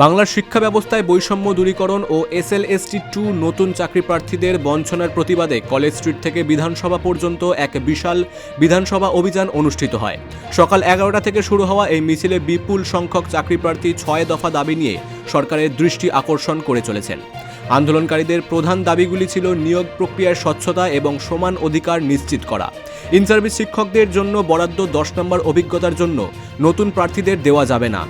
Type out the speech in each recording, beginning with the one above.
বাংলার শিক্ষা ব্যবস্থায় বৈষম্য দূরীকরণ ও এসএলএসটি টু নতুন চাকরি প্রার্থীদের বঞ্চনার প্রতিবাদে কলেজ স্ট্রিট থেকে বিধানসভা পর্যন্ত এক বিশাল বিধানসভা অভিযান অনুষ্ঠিত হয়। সকাল এগারোটা থেকে শুরু হওয়া এই মিছিলে বিপুল সংখ্যক চাকরি প্রার্থী ছয় দফা দাবি নিয়ে সরকারের দৃষ্টি আকর্ষণ করে চলেছেন। আন্দোলনকারীদের প্রধান দাবিগুলি ছিল নিয়োগ প্রক্রিয়ার স্বচ্ছতা এবং সমান অধিকার নিশ্চিত করা। ইন সার্ভিস শিক্ষকদের জন্য বরাদ্দ দশ নম্বর অভিজ্ঞতার জন্য নতুন প্রার্থীদের দেওয়া যাবে না।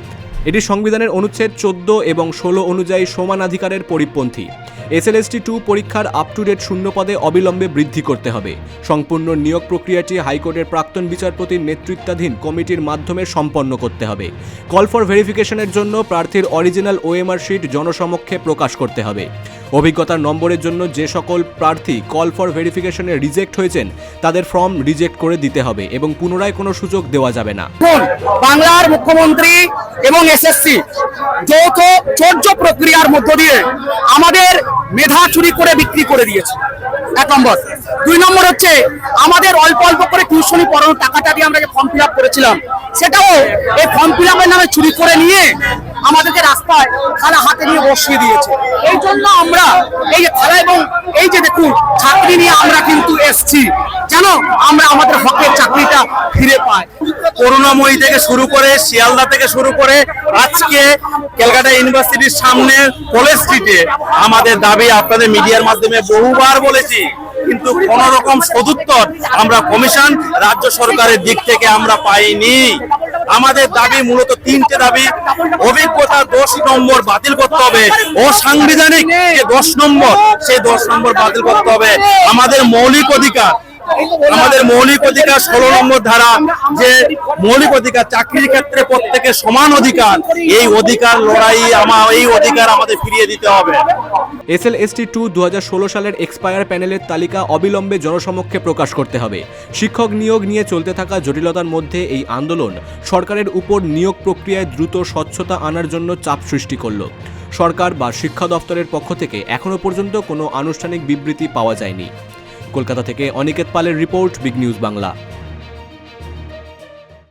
এটি সংবিধানের অনুচ্ছেদ চোদ্দ এবং ষোলো অনুযায়ী সমানাধিকারের পরিপন্থী। এসএলএসটি টু পরীক্ষার আপ টু ডেট শূন্য পদে অবিলম্বে বৃদ্ধি করতে হবে। সম্পূর্ণ নিয়োগ প্রক্রিয়াটি হাইকোর্টের প্রাক্তন বিচারপতির নেতৃত্বাধীন কমিটির মাধ্যমে সম্পন্ন করতে হবে। কল ফর ভেরিফিকেশনের জন্য প্রার্থীর অরিজিনাল ওএমআর শিট জনসমক্ষে প্রকাশ করতে হবে। অভিজ্ঞতার নম্বরের জন্য যে সকল প্রার্থী কল ফর ভেরিফিকেশনে রিজেক্ট হয়েছেন, তাদের ফর্ম রিজেক্ট করে দিতে হবে এবং পুনরায় কোনো সুযোগ দেওয়া যাবে না। বাংলার মুখ্যমন্ত্রী এবং এসএসসি যৌথ চর্য প্রক্রিয়ার মধ্য দিয়ে আমাদের মেধা চুরি করে বিক্রি করে দিয়েছে। এক নম্বর। দুই নম্বর হচ্ছে, আমাদের অল্প অল্প করে টিউশনি পড়ানোর টাকাটা দিয়ে আমরা যে ফর্ম ফিল করেছিলাম, সেটাও এই ফর্ম ফিল নামে চুরি করে নিয়ে আমাদেরকে রাস্তায় থালা হাতে নিয়ে বসিয়ে দিয়েছে। এই আমরা, এই যে থালা এবং এই যে দেখুন, চাকরি নিয়ে আমরা কিন্তু এসছি। যেন আমরা আমাদের হকের চাকরিটা ফিরে পাই। করুণাময়ী থেকে শুরু করে, শিয়ালদা থেকে শুরু করে, আজকে ক্যালকাটা ইউনিভার্সিটির সামনে কলেজ স্ট্রিটে আমাদের দাবি আপনাদের মিডিয়ার মাধ্যমে বহুবার বলেছি, কিন্তু কোন রকম সদুত্তর আমরা কমিশন রাজ্য সরকারের দিক থেকে আমরা পাইনি। আমাদের দাবি মূলত তিনটে দাবি। অভিজ্ঞতা দশ নম্বর বাতিল করতে হবে। অসাংবিধানিক সাংবিধানিক যে দশ নম্বর, সেই দশ নম্বর বাতিল করতে হবে। আমাদের মৌলিক অধিকার আমাদের মৌলিক অধিকার ষোলো নম্বর ধারা যে মৌলিক অধিকার চাকরির ক্ষেত্রে প্রত্যেকের সমান অধিকার এই অধিকার লড়াই আমার এই অধিকার আমাদের ফিরিয়ে দিতে হবে। এসএলএসটি টু দু সালের এক্সপায়ার প্যানেলের তালিকা অবিলম্বে জনসমক্ষে প্রকাশ করতে হবে। শিক্ষক নিয়োগ নিয়ে চলতে থাকা জটিলতার মধ্যে এই আন্দোলন সরকারের উপর নিয়োগ প্রক্রিয়ায় দ্রুত স্বচ্ছতা আনার জন্য চাপ সৃষ্টি করল। সরকার বা শিক্ষা দপ্তরের পক্ষ থেকে এখনও পর্যন্ত কোনো আনুষ্ঠানিক বিবৃতি পাওয়া যায়নি। কলকাতা থেকে অনিকেত পালের রিপোর্ট বিগ নিউজ বাংলা।